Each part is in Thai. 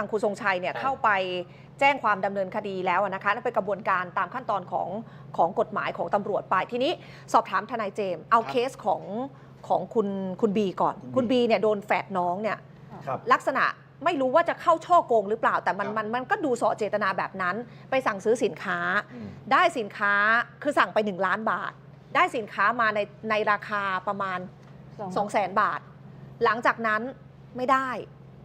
ทางคุณทรงชัยเนี่ยใช่เข้าไปแจ้งความดำเนินคดีแล้วนะคะนั่นเป็นกระบวนการตามขั้นตอนของของกฎหมายของตำรวจไปทีนี้สอบถามทนายเจมส์เอาเคสของของคุณคุณบีก่อน คุณบีเนี่ยโดนแฝดน้องเนี่ยครับลักษณะไม่รู้ว่าจะเข้าช่อโกงหรือเปล่า แต่มันครับมันมันก็ดูส่อเจตนาแบบนั้น ไปสั่งซื้อสินค้าอืมได้สินค้าคือสั่งไป 1 ล้านบาท ได้สินค้ามาในในราคาประมาณ 2 0 0แสนบาท หลังจากนั้นไม่ได้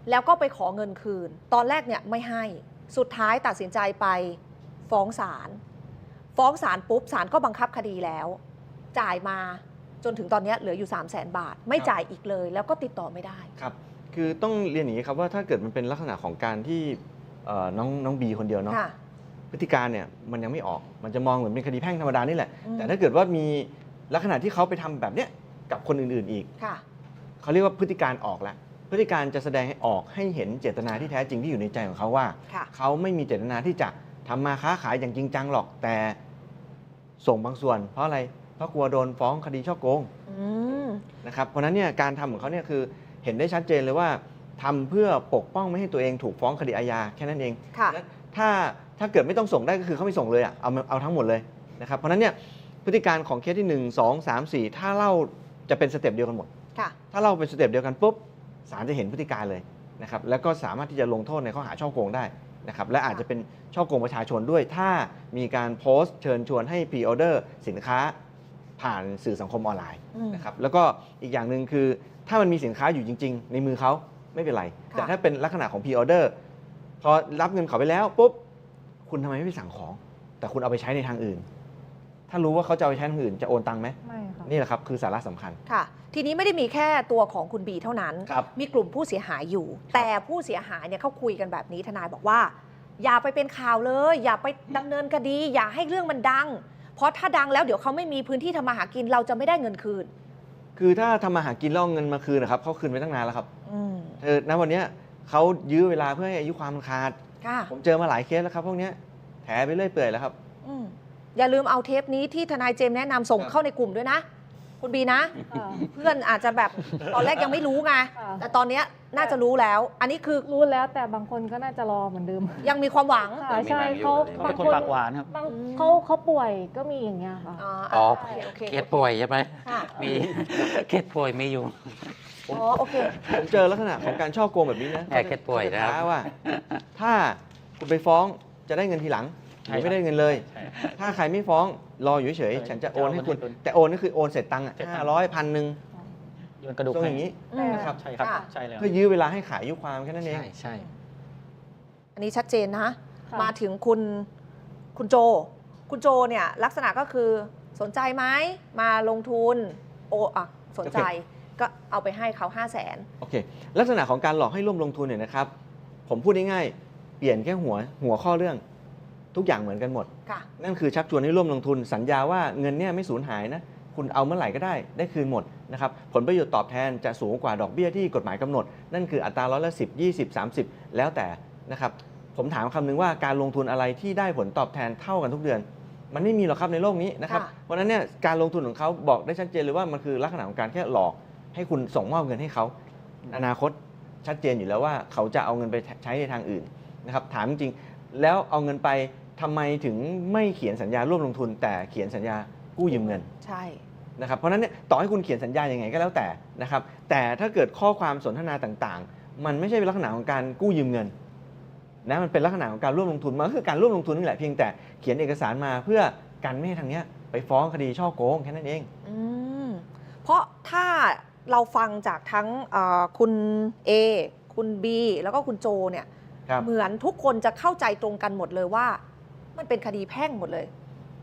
แล้วก็ไปขอเงินคืน ตอนแรกเนี่ยไม่ให้ สุดท้ายตัดสินใจไปฟ้องศาล ฟ้องศาลปุ๊บศาลก็บังคับคดีแล้ว จ่ายมาจนถึงตอนเนี้ยเหลืออยู่ 3 0 0แสนบาท ไม่ครับจ่ายอีกเลย แล้วก็ติดต่อไม่ได้ครับคือต้องเรียนอย่างนี้ครับว่าถ้าเกิดมันเป็นลักษณะของการที่เอ่อน้องน้องบีคนเดียวเนาะค่ะพฤติการเนี่ยมันยังไม่ออกมันจะมองเหมือนเป็นคดีแพ่งธรรมดานี่แหละอืมแต่ถ้าเกิดว่ามีลักษณะที่เขาไปทำแบบเนี้ยกับคนอื่นๆอีกค่ะเขาเรียกว่าพฤติการออกแล้ว พฤติการจะแสดงให้ออกให้เห็นเจตนาที่แท้จริงที่อยู่ในใจของเขาว่า ค่ะเขาไม่มีเจตนาที่จะทำมาค้าขายอย่างจริงจังหรอกแต่ส่งบางส่วน เพราะอะไรเพราะกลัวโดนฟ้องคดีช่อโกงอืมนะครับเพราะฉะนั้นเนี่ยการทำของเขาเนี่ยคือเห็นได้ชัดเจนเลยว่าทำเพื่อปกป้องไม่ให้ตัวเองถูกฟ้องคดีอาญาแค่นั้นเอง ค่ะเพราฉนั้นถ้าถ้าเกิดไม่ต้องส่งได้ก็คือเขาไม่ส่งเลยอะเอามาเอาทั้งหมดเลยนะครับเพราะฉะนั้นเนี่ยพฤติการของเคสที่ 1 2 3 4 ถ้าเล่าจะเป็นสเต็ปเดียวกันหมด ค่ะ ถ้าเราเป็นสเต็ปเดียวกันปุ๊บ ศาลจะเห็นพฤติการเลยนะครับแล้วก็สามารถที่จะลงโทษในข้อหาช่อโกงได้นะครับและอาจจะเป็นช่อโกงประชาชนด้วย ถ้ามีการโพสต์เชิญชวนให้พรีออเดอร์สินค้าผ่านสื่อสังคมออนไลน์อืมนะครับแล้วก็อีกอย่างหนึ่งคือ ถ้ามันมีสินค้าอยู่จริง ๆ ในมือเขาไม่เป็นไรค่ะแต่ถ้าเป็นลักษณะของพรีออเดอร์พอรับเงินเขาไปแล้วปุ๊บคุณทำไมไม่ไปสั่งของ แต่คุณเอาไปใช้ในทางอื่น ถ้ารู้ว่าเขาจะเอาไปใช้ทางอื่นจะโอนตังค์ไหมไม่ค่ะ นี่แหละครับคือสาระสำคัญ ค่ะ ทีนี้ไม่ได้มีแค่ตัวของคุณบีเท่านั้น ครับ มีกลุ่มผู้เสียหายอยู่ แต่ผู้เสียหายเนี่ยเขาคุยกันแบบนี้ทนายบอกว่า อย่าไปเป็นข่าวเลย อย่าไปดำเนินคดี อย่าให้เรื่องมันดัง เพราะถ้าดังแล้วเดี๋ยวเขาไม่มีพื้นที่ทำมาหากินเราจะไม่ได้เงินคืน คือถ้าทำมาหากินแล้วเอาเงินมาคืนนะครับเขาคืนไปตั้งนานแล้วครับอืมเออณวันเนี้ยเขายื้อเวลาเพื่อให้อายุความมันขาด ค่ะผมเจอมาหลายเคสแล้วครับพวกเนี้ยแถไปเรื่อยเปื่อยแล้วครับ อืม อย่าลืมเอาเทปนี้ที่ทนายเจมส์แนะนำส่งครับเข้าในกลุ่มด้วยนะ คุณบีนะ ค่ะ เพื่อนอาจจะแบบตอนแรกยังไม่รู้ไงค่ะ แต่ตอนเนี้ยน่าจะรู้แล้ว อันนี้คือรู้แล้วแต่บางคนก็น่าจะรอเหมือนเดิมยังมีความหวังค่ะใช่เขาเขาเป็นคนปากหวานครับ บางอืมเขาเขาป่วยก็มีอย่างเงี้ยค่ะอ๋ออ๋อ โอเคโอเคเคสป่วยใช่ไหมค่ะมี เคสป่วยมีอยู่ อ๋อโอเค ผมเจอลักษณะของการช่อโกงแบบนี้นะแอบเคล็ดป่วยนะครับ เขาจท้าว่า ถ้าคุณไปฟ้องจะได้เงินทีหลังห ใช่รือไม่ได้เงินเลย ใช่ ถ้าใครไม่ฟ้องรออยู่เฉยใช่ๆฉันจะโอนให้คุณจะเอาเงินให้คุณ แต่โอนก็คือโอนเสร็จตังค์เสร็จตังค์ห้าร้อยพันหนึ่งโยนกระดูกตรงให้อย่างนี้ อืม นะครับ ใช่ครับ ค่ะ ใช่เลยครับเพื่อยื้อเวลาให้ขายอายุความแค่นั้นเอง ใช่ใช่ อันนี้ชัดเจนนะค่ะ มาถึงคุณคุณโจ คุณโจเนี่ยลักษณะก็คือสนใจไหมมาลงทุนโออะสนใจก็เอาไปให้เขา5 0 0แสนโอเค ลักษณะของการหลอกให้ร่วมลงทุนเนี่ยนะครับ ผมพูดง่ายๆเปลี่ยนแค่หัวหัวข้อเรื่อง ทุกอย่างเหมือนกันหมด ค่ะ นั่นคือชักชวนให้ร่วมลงทุน สัญญาว่าเงินเนี่ยไม่สูญหายนะ คุณเอาเมื่อไหร่ก็ได้ ได้คืนหมดนะครับ ผลประโยชน์ตอบแทนจะสูงกว่าดอกเบี้ยที่กฎหมายกำหนด นั่นคืออัตราร้อยละสิบยี่สิบสามสิบแล้วแต่นะครับ ผมถามคำนึงว่าการลงทุนอะไรที่ได้ผลตอบแทนเท่ากันทุกเดือน มันไม่มีหรอกครับในโลกนี้นะครับ ค่ะ เพราะฉะนั้นเนี่ยการลงทุนของเขาบอกได้ชัดเจนเลยว่ามันคือลักษณะของการแค่หลอก ให้คุณส่งมอบเงินให้เขา อนาคตชัดเจนอยู่แล้วว่าเขาจะเอาเงินไปใช้ในทางอื่นนะครับถามจริงๆแล้วเอาเงินไป ทำไมถึงไม่เขียนสัญญาร่วมลงทุน แต่เขียนสัญญากู้ยืมเงินใช่นะครับเพราะฉะนั้นเนี่ยต่อให้คุณเขียนสัญญาอย่างไงก็แล้วแต่นะครับแต่ถ้าเกิดข้อความสนทนาต่างๆ มันไม่ใช่เป็นลักษณะของการกู้ยืมเงินนะมันเป็นลักษณะของการร่วมลงทุนมันก็คือการร่วมลงทุนนี่แหละเพียงแต่เขียนเอกสารมาเพื่อกันไม่ให้ทางเนี้ยไปฟ้องคดีช่อโกงแค่นั้นเองอืมเพราะถ้าเราฟังจากทั้งเอ่อคุณ A คุณ B แล้วก็คุณโจเนี่ยครับเหมือนทุกคนจะเข้าใจตรงกันหมดเลยว่า มันเป็นคดีแพ่งหมดเลย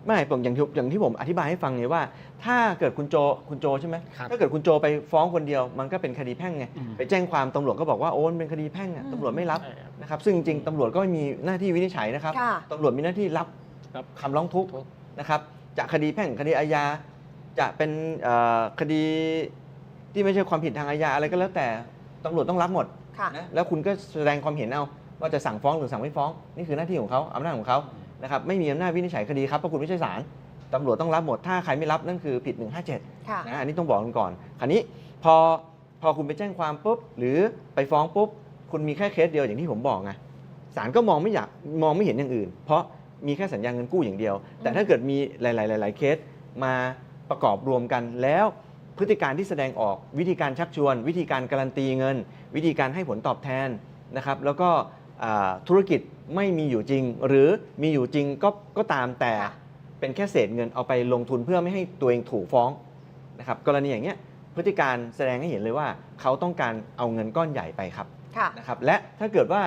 ไม่ผมอย่างที่อย่างที่ผมอธิบายให้ฟังเนี่ยว่า ถ้าเกิดคุณโจคุณโจใช่ไหมครับถ้าเกิดคุณโจไปฟ้องคนเดียว มันก็เป็นคดีแพ่งไงอืม ไปแจ้งความตำรวจก็บอกว่าโอ้มันเป็นคดีแพ่งอะอืม ตำรวจไม่รับใช่ครับ นะครับซึ่งจริงๆตำรวจก็ไม่มีหน้าที่วินิจฉัยนะครับค่ะ ตำรวจมีหน้าที่รับครับคำร้องทุกข์ทุกข์ นะครับจะคดีแพ่งคดีอาญาจะเป็นเอ่อคดีที่ไม่ใช่ความผิดทางอาญาอะไรก็แล้วแต่ตำรวจต้องรับหมด ค่ะ นะแล้วคุณก็แสดงความเห็นเอาว่าจะสั่งฟ้องหรือสั่งไม่ฟ้อง นี่คือหน้าที่ของเขาอำนาจของเขา นะครับไม่มีอำนาจวินิจฉัยคดีครับเพราะคุณไม่ใช่ศาลตำรวจต้องรับหมด ถ้าใครไม่รับนั่นคือผิด 157ค่ะนะอันนี้ต้องบอกกันก่อนคราวนี้พอพอคุณไปแจ้งความปุ๊บหรือไปฟ้องปุ๊บคุณมีแค่เคสเดียวอย่างที่ผมบอกไงศาลก็มองไม่อยากมองไม่เห็นอย่างอื่น เพราะมีแค่สัญญาเงินกู้อย่างเดียว แต่ถ้าเกิดมีหลายๆหลายๆเคสมาประกอบรวมกันแล้วพฤติการที่แสดงออกวิธีการชักชวน วิธีการการันตีเงิน วิธีการให้ผลตอบแทนนะครับแล้วก็อ่า ธุรกิจไม่มีอยู่จริง หรือมีอยู่จริงก็ก็ตามแต่ค่ะเป็นแค่เศษเงินเอาไปลงทุนเพื่อไม่ให้ตัวเองถูกฟ้องนะครับกรณีอย่างเงี้ยพฤติการแสดงให้เห็นเลยว่า เขาต้องการเอาเงินก้อนใหญ่ไปครับค่ะนะครับและถ้าเกิดว่า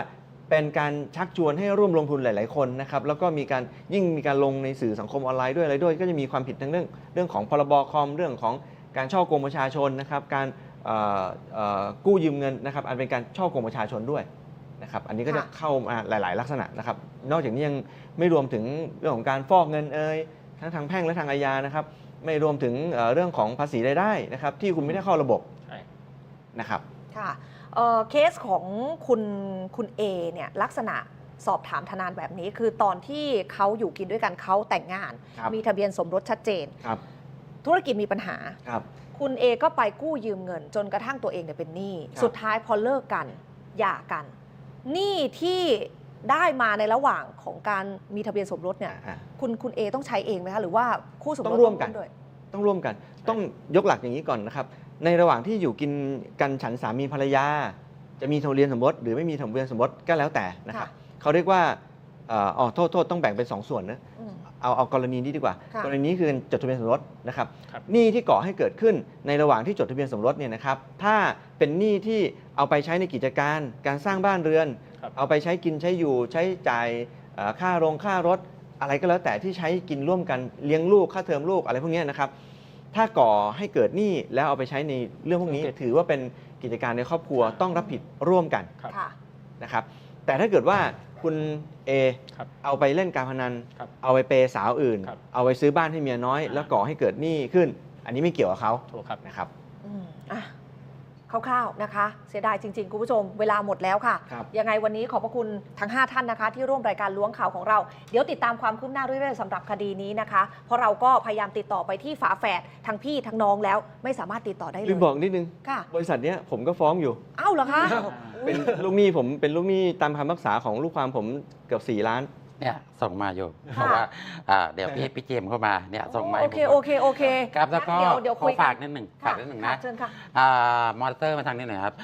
เป็นการชักชวนให้ร่วมลงทุนหลาย ๆ คนนะครับแล้วก็มีการยิ่งมีการลงในสื่อสังคมออนไลน์ด้วยอะไรด้วย ก็จะมีความผิดทั้งเรื่องเรื่องของพรบคอมเรื่องของการช่อโกงประชาชนนะครับการเอ่อเอ่อกู้ยืมเงินนะครับอันเป็นการช่อโกงประชาชนด้วย นะครับอันนี้ก็จะค่ะ เข้ามาหลาย ๆ ลักษณะนะครับนอกจากนี้ยังไม่รวมถึงเรื่องของการฟอกเงินเอ่ยทั้งทางแพ่งและทางอาญานะครับไม่รวมถึงเอ่อเรื่องของภาษีรายได้นะครับที่คุณไม่ได้เข้าระบบใช่ นะครับ ค่ะเอ่อเคสของคุณคุณเอเนี่ยลักษณะสอบถามทนานแบบนี้ คือตอนที่เขาอยู่กินด้วยกันเขาแต่งงาน ครับ มีทะเบียนสมรสชัดเจน ครับธุรกิจมีปัญหา ครับ คุณเอก็ไปกู้ยืมเงิน จนกระทั่งตัวเองเนี่ยเป็นหนี้ครับ สุดท้ายพอเลิกกันหย่ากัน หนี้ที่ได้มาในระหว่างของการมีทะเบียนสมรสเนี่ยอ่าคุณคุณเอต้องใช้เองไหมคะหรือว่าคู่สมรสต้องร่วมกัน ด้วย ต้องร่วมกัน ต้องยกหลักอย่างนี้ก่อนนะครับ ในระหว่างที่อยู่กินกันฉันสามีภรรยา จะมีทะเบียนสมรสหรือไม่มีทะเบียนสมรสก็แล้วแต่นะครับ ค่ะ เขาเรียกว่า เอ่ออ๋อโทษโทษต้องแบ่งเป็นสองส่วนนะอืม เอาเอากรณีนี้ดีกว่า ค่ะ กรณีนี้คือจดทะเบียนสมรสนะครับครับ หนี้ที่ก่อให้เกิดขึ้นในระหว่างที่จดทะเบียนสมรสเนี่ยนะครับถ้าเป็นหนี้ที่เอาไปใช้ในกิจการการสร้างบ้านเรือน ครับ เอาไปใช้กินใช้อยู่ใช้จ่ายเอ่อค่าโรงค่ารถ อะไรก็แล้วแต่ที่ใช้กินร่วมกันเลี้ยงลูกค่าเทอมลูกอะไรพวกเนี้ยนะครับ ถ้าก่อให้เกิดหนี้แล้วเอาไปใช้ในเรื่องพวกนี้ ถือว่าเป็นกิจการในครอบครัวต้องรับผิดร่วมกันครับค่ะ นะครับแต่ถ้าเกิดว่า คุณ A ครับเอาไปเล่นการพนันครับเอาไปเปย์สาวอื่นครับเอาไปซื้อบ้านให้เมียน้อย แล้วก่อให้เกิดหนี้ขึ้น อันนี้ไม่เกี่ยวกับเขาถูกครับนะครับอืมอะ คร่าวๆนะคะ เสียดายจริง ๆ คุณผู้ชม เวลาหมดแล้วค่ะ ครับ ยังไงวันนี้ขอบพระคุณทั้ง 5 ท่านนะคะ ที่ร่วมรายการล้วงข่าวของเรา เดี๋ยวติดตามความคืบหน้าเรื่อยๆสำหรับคดีนี้นะคะ เพราะเราก็พยายามติดต่อไปที่ฝาแฝดทั้งพี่ทั้งน้องแล้ว ไม่สามารถติดต่อได้เลลืยมบอกนิดนึง ค่ะบริษัทเนี้ยผมก็ฟ้องอยู่เอ้าเหรอคะ เป็นลูกหนี้ผมเป็นลูกหนี้ตามคำพิพักษาของลูกความผมเกือบ4ล้าน เนี่ยส่งมาอยู่ค่ะ บอกว่าอ่าเดี๋ยวพี่พี่เจมส์เข้ามาเนี่ยส่งมาให้โอเค ผมโอเค โอเคครับแล้วก็เดี๋ยวเดี๋ยวขคุอยกัฝากนิดหนึ่งฝากนิดหนึ่งนะเชิญค่ะ อ่ามอนิเตอร์มาทางนี้หน่อยครับ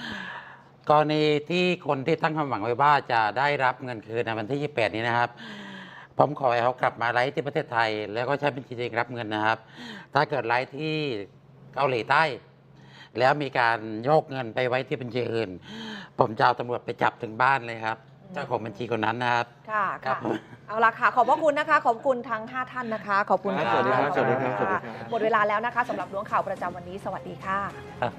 กรณีที่คนที่ตั้งความหวังไว้ว่าจะได้รับเงินคืนในวันที่ 28 นี้นะครับ ผมขอให้เขากลับมาไลฟ์ที่ประเทศไทย แล้วก็ใช้บัญชีตัวเองรับเงินนะครับ ถ้าเกิดไลฟ์ที่เกาหลีใต้ แล้วมีการโยกเงินไปไว้ที่บัญชีอื่น ผมจะเอาตำรวจไปจับถึงบ้านเลยครับ เจ้าของบัญชีคนนั้นนะครับ ค่ะครัค่ะบเอาละค่ะ ขอบพระคุณนะคะ ขอบคุณทั้ง 5 ท่านนะคะ ขอบคุณครับค่ะสวัสดีครับขอณสวัสดีครับะสวัสดีครับ หมดเวลาแล้วนะคะสำหรับล้วงข่าวประจำวันนี้ สวัสดีค่ะ ครับ